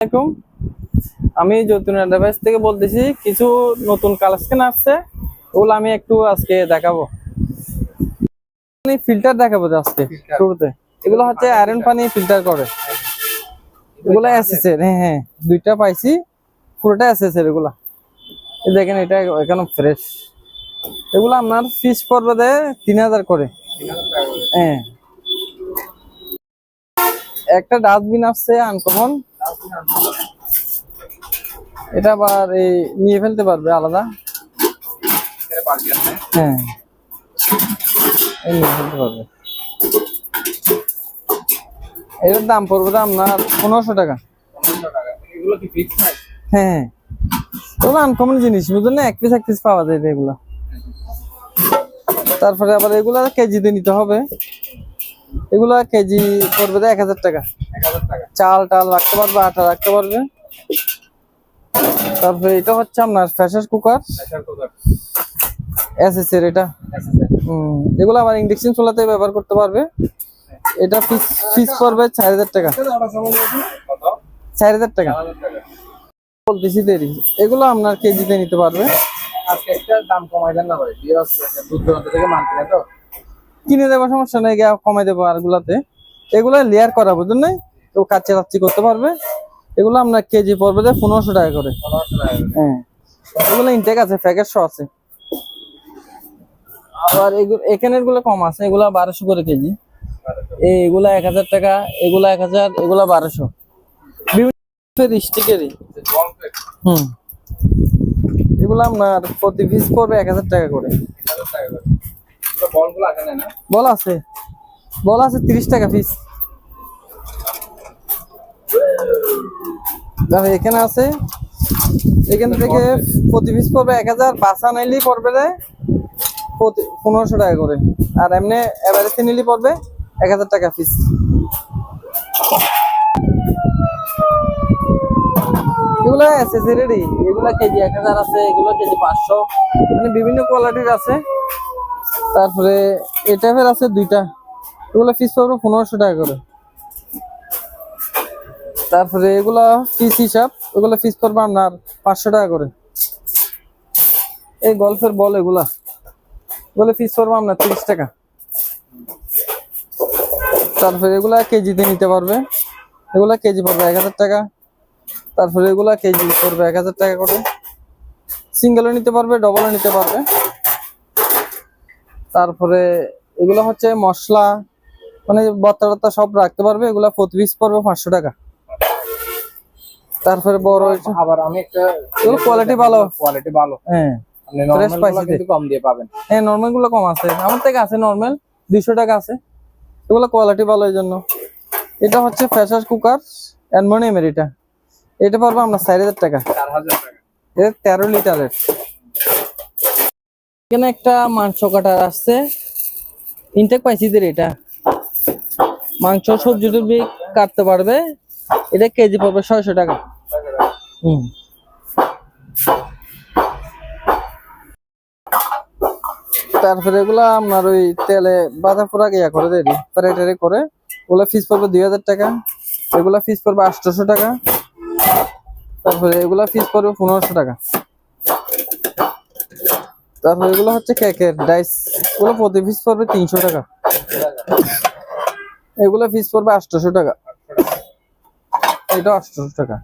আলাইকুম। আমি যতুন এন্টারপ্রাইজ থেকে বলতেছি কিছু নতুন কালেকশন আসছে ওগুলো আমি একটু আজকে দেখাবো। ফিল্টার দেখাবো আজকে শুরুতে। এগুলো হচ্ছে আয়রন পানি ফিল্টার করে। এগুলো এসএসএর হ্যাঁ হ্যাঁ। দুইটা পাইছি পুরোটা এসএসএর এগুলা। দেখেন এটা এখানে ফ্রেশ এগুলো আপনার ফিস পড়বে দে তিন হাজার করে। হ্যাঁ। একটা ডাস্টবিন আসছে আনকমন এটা আবার এই নিয়ে ফেলতে পারবে, আলাদা। হ্যাঁ। এই এটার দাম পড়বে তো আপনার পনেরোশো টাকা। হ্যাঁ হ্যাঁ। এগুলো আনকমন জিনিস, বুঝলেন? না এক পিস এক পিস পাওয়া যায় এগুলো। তারপরে আবার এগুলা কেজিতে নিতে হবে। এগুলা কেজি পড়বে এক হাজার টাকা। চাল টাল রাখতে পারবে আটা রাখতে পারবে। তারপরে এটা হচ্ছে আপনার প্রেসার কুকার এসএস এর এটা। হুম এগুলো আবার ইন্ডাকশন চুলাতে ব্যবহার করতে পারবে। এটা পিস পিস পড়বে চার হাজার টাকা। চার হাজার টাকা। বলতেছি দেরি। এগুলো আপনার কেজিতে নিতে পারবে। কিনে তো। কিনে দেবো সমস্যা নেই গিয়ে কমাই দেবো আর গুলাতে। এগুলো লেয়ার করা বুঝলেন কেউ কাচ্চা কাচ্চি করতে পারবে। এগুলো আপনার কেজি পড়বে যে পনেরোশো টাকা করে। হ্যাঁ। এগুলো ইনটেক আছে প্যাকেট শো আছে। আবার এগুলো এখানেরগুলো কম আছে এগুলা বারোশো করে কেজি। এগুলা এক হাজার টাকা এগুলা এক হাজার এগুলা বারোশো। বিভিন্ন স্টিকেরই। হুম। এগুলো আপনার প্রতি পিস পড়বে এক হাজার টাকা করে। না বল আছে। বল আছে তিরিশ টাকা পিস তাহলে এখানে আছে। এখান থেকে প্রতি পিস পড়বে এক হাজার বাসা নিলেই পড়বে রে। প্রতি পনেরোশো টাকা করে। আর এমনি এভারেজে নিলেই পড়বে এক হাজার টাকা পিস কেজি এক হাজার আছে, এগুলো কেজি পাঁচশো। মানে বিভিন্ন কোয়ালিটির আছে। তারপরে এটা টাইপের আছে দুইটা। এগুলো পিস পড়বে পনেরোশো টাকা করে। তারপরে এগুলা পিস হিসাব, এগুলো পিস পড়বে আপনার পাঁচশো টাকা করে। এই গল্ফের বল এগুলা। এগুলো পিস পড়বে আপনার তিরিশ টাকা। তারপরে এগুলা কেজিতে নিতে পারবে। এগুলা কেজি পড়বে এক হাজার টাকা। তারপরে এগুলা কেজি পড়বে এক হাজার টাকা করে। সিঙ্গেলও নিতে পারবে ডবলও নিতে পারবে। তারপরে এগুলো হচ্ছে মশলা মানে বত্তা সব রাখতে পারবে। এগুলা প্রতি পিস পড়বে পাঁচশো টাকা। তারপরে বড় হয়েছে। আবার আমি একটা কোয়ালিটি ভালো। কোয়ালিটি ভালো। হ্যাঁ। কম দিয়ে পাবেন। হ্যাঁ নর্মালগুলো কম আছে। আমার থেকে আছে নর্মাল দুইশো টাকা আছে। এগুলো কোয়ালিটি ভালো এই জন্য। এটা হচ্ছে প্রেসার কুকার অ্যালমোনিয়ামের এটা এটা পারব আমরা চার হাজার টাকা। এটা তেরো লিটারের। এখানে একটা মাংস কাটার আসছে ইনটেক পাইছি দের এটা। মাংস সবজি টবজি কাটতে পারবে। এটা কেজি পড়বে ছয়শো টাকা। হুম। তারপরে এগুলা আপনার ওই তেলে বাঁধা পোড়া ইয়া করে দেয় ফ্রাই টারে করে ওগুলা ফিস পড়বে দুই হাজার টাকা। এগুলা ফিস পড়বে আটশোশো টাকা। তারপরে এগুলা ফিস পড়বে পনেরোশো টাকা। তারপরে এগুলো হচ্ছে কেকের ডাইস। এগুলো প্রতি পিস পড়বে তিনশো টাকা। এগুলো পিস পড়বে আটশোশো টাকা। এটা আটশোশো টাকা।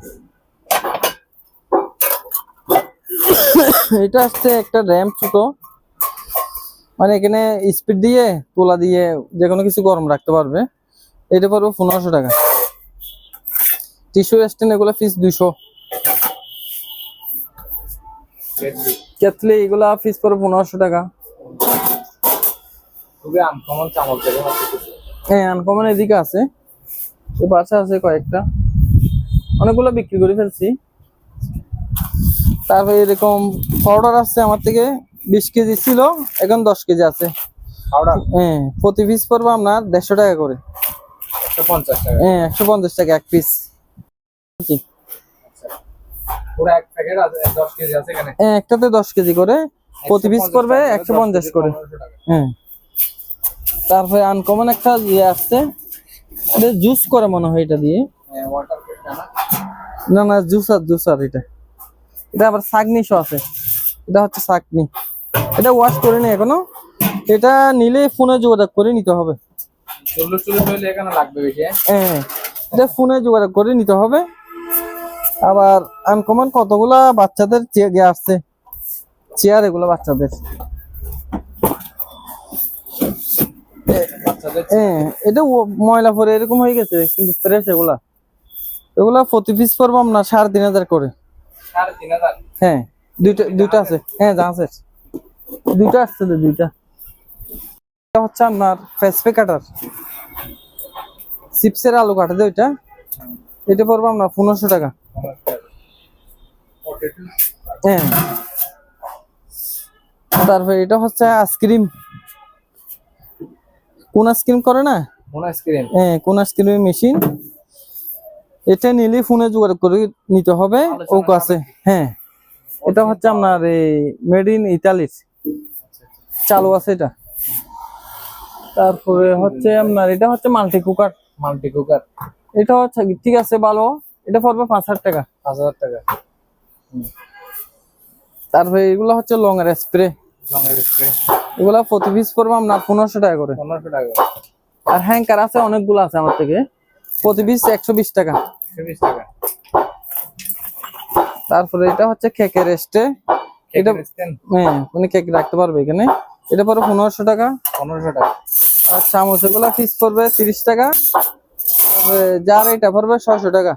এটা আসছে একটা র্যাম ছোট। মানে এখানে স্পিড দিয়ে তোলা দিয়ে যে কোনো কিছু গরম রাখতে পারবে। এটা পড়বে পনেরোশো টাকা। টিস্যু স্ট্যান্ড এগুলো পিস দুইশো। কেতলি এগুলা পিস পড়বে পনেরোশো টাকা। হ্যাঁ আনকমন এদিকে আছে। পাশে আছে কয়েকটা। অনেকগুলো বিক্রি করে ফেলছি। তারপরে এরকম পাউডার আসছে আমার থেকে বিশ কেজি ছিল এখন দশ কেজি আছে। পাউডার হ্যাঁ প্রতি পিস পড়বে আপনার দেড়শো টাকা করে। একশো পঞ্চাশ টাকা। হ্যাঁ একশো পঞ্চাশ টাকা এক পিস হ্যাঁ একটাতে দশ কেজি করে। প্রতি পিস 150 পড়বে একশো পঞ্চাশ করে। হ্যাঁ। তারপরে আনকমন একটা ইয়ে আসছে জুস করে মনে হয় এটা দিয়ে। হ্যাঁ না? না না জুসার জুসার এটা। এটা আবার সাগনি শো আছে। এটা হচ্ছে সাগনি এটা ওয়াশ করে নি এখনও। এটা নিলে ফোনে যোগাযোগ করে নিতে হবে। বেশি হ্যাঁ? হ্যাঁ এটা ফোনে যোগাযোগ করে নিতে হবে। আবার আনকমন কতগুলা বাচ্চাদের চেয়ে আসছে। চেয়ার এগুলো বাচ্চাদের। হ্যাঁ এটা ময়লা পরে এরকম হয়ে গেছে কিন্তু ফ্রেশ এগুলা। এগুলা প্রতি পিস পড়ব না সাড়ে তিন হাজার করে। হ্যাঁ দুইটা দুইটা আছে। হ্যাঁ জাহাজের দুইটা আসছে তো দুইটা। এটা হচ্ছে আপনার ফেসপে কাটার চিপসের আলু কাটা দেয় ওইটা এটা পড়ব আপনার পনেরোশো টাকা। হ্যাঁ। তারপরে এটা হচ্ছে আইসক্রিম। কোন আইসক্রিম করে না? কোন আইসক্রিম? হ্যাঁ কোন আইসক্রিমের মেশিন এটা নিলে ফোনে যোগাযোগ করে নিতে হবে। ও আছে। হ্যাঁ। এটা হচ্ছে আপনার এই মেড ইন ইতালির চালু আছে এটা। তারপরে হচ্ছে আপনার এটা হচ্ছে মাল্টি কুকার মাল্টি কুকার এটা হচ্ছে ঠিক আছে ভালো। এটা পড়বে পাঁচ হাজার টাকা। পাঁচ হাজার টাকা। তারপরে এগুলো হচ্ছে লং এর স্প্রে লঙ্গের স্প্রে এগুলো প্রতি পিস পড়বে আপনার পনেরোশো টাকা করে। পনেরোশো টাকা আর হ্যাঙ্কার আছে অনেকগুলো আছে আমার থেকে। প্রতি পিস একশো বিশ টাকা। তারপরে এটা হচ্ছে কেকের রেস্টে এটা হ্যাঁ মানে কেক রাখতে পারবে এখানে। এটা পরে পনেরোশো টাকা। পনেরোশো টাকা। আর চামচ এগুলো পিস পড়বে তিরিশ টাকা। যার এটা পড়বে ছয়শো টাকা।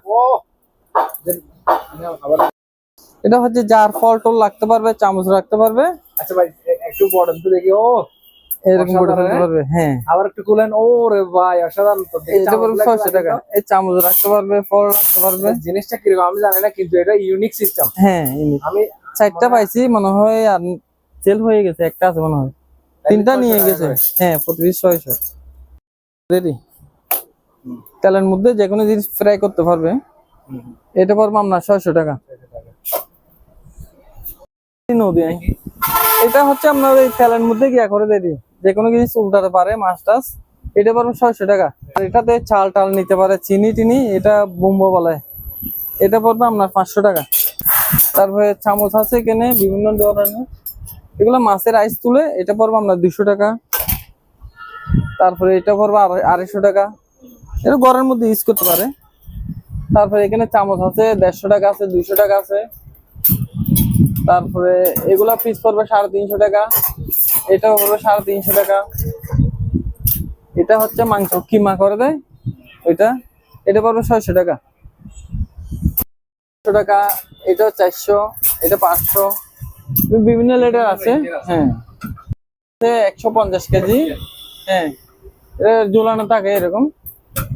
এটা হচ্ছে যার ফল টল রাখতে পারবে চামচ রাখতে পারবে। আচ্ছা ভাই একটু বড় দেখি। ও এরকম করে ফেলতে পারবে হ্যাঁ। আবার একটু কুলেন ও ভাই অসাধারণ তো এটা পড়বে চামচগুলো টাকা এই চামচ রাখতে পারবে ফল রাখতে পারবে? জিনিসটা কীরকম আমি জানি না কিন্তু এটা ইউনিক সিস্টেম হ্যাঁ আমি চারটা পাইছি মনে হয় আর সেল হয়ে গেছে একটা আছে মনে হয়। তিনটা নিয়ে গেছে। হ্যাঁ রেডি তেলের মধ্যে যে কোনো জিনিস ফ্রাই করতে পারবে। এটা পড়বে আপনার ছয়শো টাকা। নদী এটা হচ্ছে আপনার ওই তেলের মধ্যে গিয়া করে দেরি যে কোনো কিছু উল্টাতে পারে, মাছ টাছ। এটা পড়বে ছয়শো টাকা। আর এটাতে চাল টাল নিতে পারে, চিনি টিনি, এটা বোম্বো বলে। এটা পড়বে আপনার পাঁচশো টাকা। তারপরে চামচ আছে এখানে, বিভিন্ন ধরনের। এগুলো মাছের আইস তুলে, এটা পড়বে আপনার দুশো টাকা। তারপরে এটা পড়বে আড়াই- আড়াইশো টাকা। এটা ঘরের মধ্যে ইউজ করতে পারে। তারপরে এখানে চামচ আছে, দেড়শো টাকা আছে, দুইশো টাকা আছে। তারপরে এগুলা পিস পড়বে সাড়ে তিনশো টাকা। এটা হলো সাড়ে তিনশো টাকা। এটা হচ্ছে মাংস। কিমা করে দেয়? ওইটা? এটা পড়বে ছয়শো টাকা। টাকা এটা চারশো, এটা পাঁচশো। বিভিন্ন লেটার আছে। হ্যাঁ। একশো পঞ্চাশ কেজি। হ্যাঁ। এটা ঝুলানো থাকে এরকম।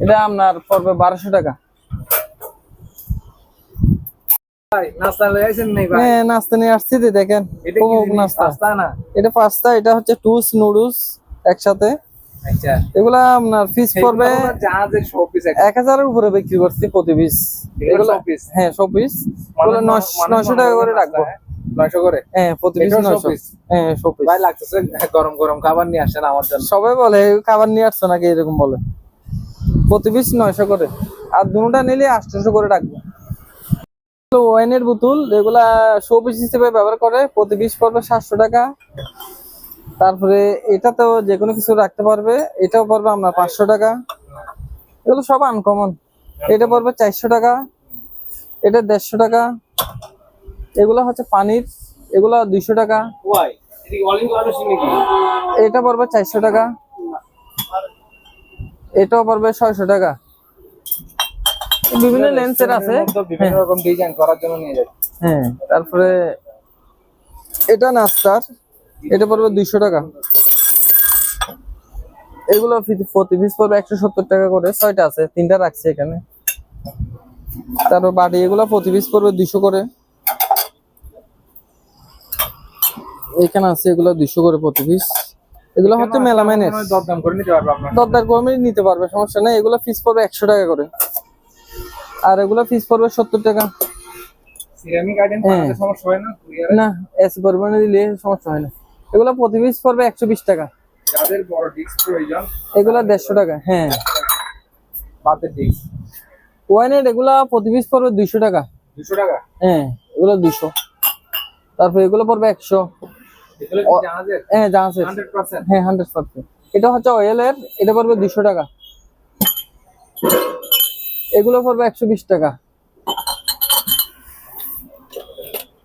এটা আপনার পড়বে বারোশো টাকা ভাই নাস্তা হ্যাঁ নাস্তা নিয়ে আসছি দেখেন এটা? নাস্তা। পাস্তা এটা পাস্তা এটা হচ্ছে টুস নুডলস একসাথে। আচ্ছা। এগুলা আপনার পিস পড়বে জাহাজের শো পিস এক হাজারের উপরে বিক্রি করছি প্রতি পিস এগুলো হ্যাঁ সব পিস নয়শো টাকা করে রাখব। নয়শো করে? হ্যাঁ প্রতি পিস নয়শো। piece? হ্যাঁ সব পিস ভাই লাগতেছে গরম গরম খাবার নিয়ে আসেন আমার জন্য। সবাই বলে খাবার নিয়ে আসছো নাকি? এরকম বলে। প্রতি পিস নয়শো করে। আর দুটা নিলে আটশোশো করে রাখব। ওয়াইনের বোতল এগুলা শো পিস হিসেবে ব্যবহার করে প্রতি পিস পড়বে সাতশো টাকা। তারপরে এটা তো যে কোনো কিছু রাখতে পারবে এটাও পড়বে আপনার পাঁচশো টাকা। এগুলো সব আনকমন এটা পড়বে চারশো টাকা এটা দেড়শো টাকা। এগুলো হচ্ছে পানির এগুলো দুইশো টাকা। এটা পড়বে চারশো টাকা। এটাও পড়বে ছয়শো টাকা। বিভিন্ন লেন্সের আছে। বিভিন্ন রকম ডিজাইন করার জন্য নিয়ে হ্যাঁ। তারপরে এটা নাস্তার। এটা পড়বে দুইশো টাকা। এগুলো প্রতি পিস পড়বে একশো সত্তর টাকা করে। ছয়টা আছে তিনটা রাখছি এখানে। তারপর বাটি এগুলো প্রতি পিস পড়বে দুইশো করে। এখানে আছে এগুলো দুইশো করে প্রতি পিস এগুলো হচ্ছে মেলামাইনের। দরদাম করে নিতে পারব আপনার। দরদার কমে নিতে পারবে সমস্যা নেই। এগুলো ফিস পড়বে একশো টাকা করে। আর এগুলো ফিস পড়বে সত্তর টাকা। সিরামিক আইটেম হ্যাঁ। সমস্যা হয় না? না এস পরিমাণে দিলে সমস্যা হয় না। এগুলো প্রতি পিস পড়বে একশো বিশ টাকা। যাদের বড় ডিস্ক প্রয়োজন এগুলো দেড়শো টাকা হ্যাঁ। বাতের ডিস্ক ওয়াইনের এগুলা প্রতি পিস পড়বে দুইশো টাকা। দুশো টাকা? হ্যাঁ এগুলো দুশো তারপর এগুলো পড়বে একশো। হ্যাঁ জাহাজের। হ্যাঁ হান্ড্রেড পার্সেন্ট এটা হচ্ছে অয়েলের এটা পড়বে দুশো টাকা। এগুলো পড়বে একশো বিশ টাকা।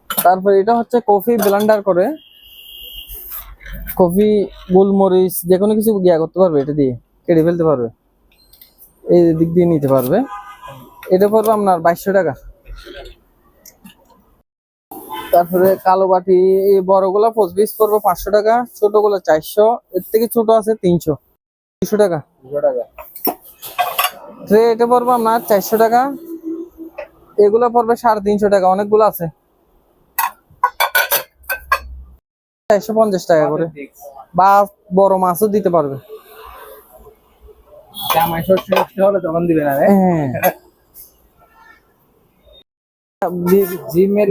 তারপর এটা হচ্ছে কফি ব্লান্ডার করে। কফি, গোলমরিচ যে কোনো কিছু গিয়া করতে পারবে এটা দিয়ে, কেটে ফেলতে পারবে। এই দিক দিয়ে নিতে পারবে। এটা পড়বে আপনার বাইশশো টাকা। তারপরে কালো বাটি, এই বড়গুলা পঁচিশ পিস পড়বে পাঁচশো টাকা, ছোটগুলো চারশো, এর থেকে ছোট আছে তিনশো। দুশো টাকা। দুশো টাকা। ট্রে এটা পড়বে আপনার চারশো টাকা। এগুলো পড়বে সাড়ে তিনশো টাকা অনেকগুলো আছে। চারশো পঞ্চাশ টাকা করে। বা বড় মাছও দিতে পারবে। হ্যাঁ।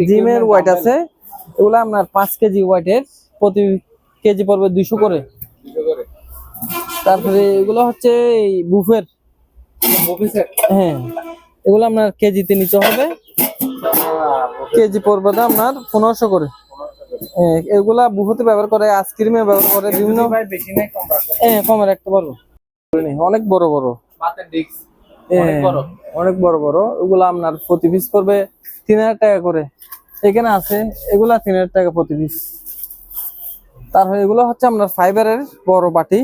জিমের আছে। এগুলো আপনার পাঁচ কেজি ওয়েটের প্রতি কেজি পড়বে দুইশো করে। তারপরে এগুলো হচ্ছে বুফের হ্যাঁ এগুলো আপনার কেজিতে নিতে হবে। কেজি পড়বে আপনার পনেরোশো করে। হ্যাঁ, এগুলা বুফেতে ব্যবহার করে আইসক্রিমে ব্যবহার করে বিভিন্ন হ্যাঁ কমে রাখতে পারব। অনেক বড় বড়। হ্যাঁ, অনেক বড় বড়। এগুলা আপনার প্রতি পিস পড়বে তিন হাজার টাকা করে। এখানে আছে এগুলা তিন হাজার টাকা প্রতি পিস তারপরে এগুলো হচ্ছে আপনার ফাইবারের বড় বাটি।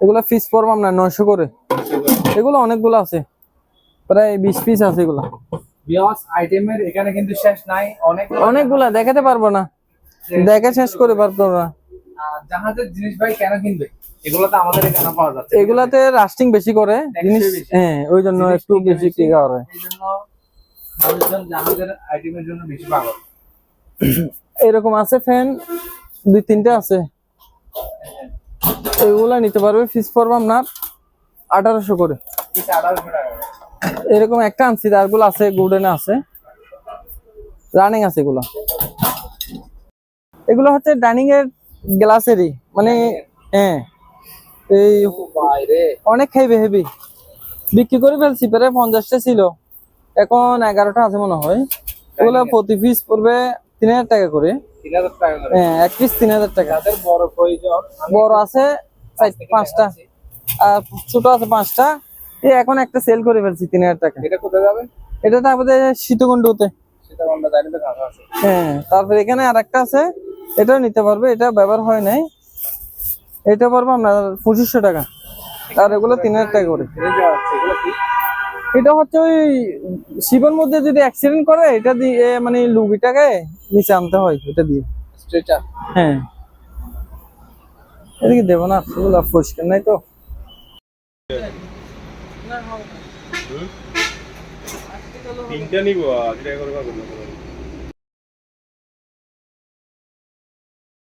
এগুলা পিস পড়বে আপনার নয়শো করে। এগুলো অনেকগুলো আছে। প্রায় বিশ পিস আছে এগুলা। বিয়াস আইটেমের এখানে কিন্তু শেষ নাই অনেক অনেকগুলা দেখাতে পারব না। দেখে শেষ করে পারব না। জাহাজের জিনিস ভাই কেন কিনবে? এগুলো আমাদের এখানে পাওয়া যাচ্ছে। এগুলাতে রাস্টিং বেশি করে। জিনিস হ্যাঁ ওই জন্য একটু বেশি বেশি। টিকা করে এই মানুষজন জাহাজের আইটেমের জন্য বেশি পাগল। এরকম আছে ফ্যান দুই তিনটে আছে। এগুলা নিতে পারবে ফিস পড়বে আপনার। আঠারোশো করে। এরকম একটা আনছি তারগুলো আছে গোল্ডেনে আছে। রানিং আছে এগুলো। এগুলো হচ্ছে ডাইনিং এর গ্লাসেরই মানে হ্যাঁ। এই অনেক খাইবে হেভি। বিক্রি করে ফেলছি প্রায় পঞ্চাশটা ছিল। এখন এগারোটা আছে মনে হয়। এগুলো প্রতি পিস পড়বে তিন হাজার টাকা করে। হ্যাঁ এক পিস তিন হাজার টাকা। বড় প্রয়োজন বড় আছে পাঁচটা। আর ছোট আছে পাঁচটা। এই এখন একটা সেল করে ফেলছি তিন হাজার টাকা। এটা কোথায় যাবে? এটা শীতকুণ্ডতে তো কাঁচা আছে। হ্যাঁ তারপরে এখানে আর একটা আছে। এটাও নিতে পারবে এটা ব্যবহার হয় নাই। এটা পারব আপনার পঁচিশশো টাকা। আর এগুলো তিন হাজার টাকা করে। এটা হচ্ছে ওই শিবের মধ্যে যদি অ্যাক্সিডেন্ট করে এটা দিয়ে মানে লুগিটাকে নিচে আনতে হয় এটা দিয়ে। হ্যাঁ। এদিকে দেবো না এগুলো পরিষ্কার নাই তো। তিনটা নিব আগে করে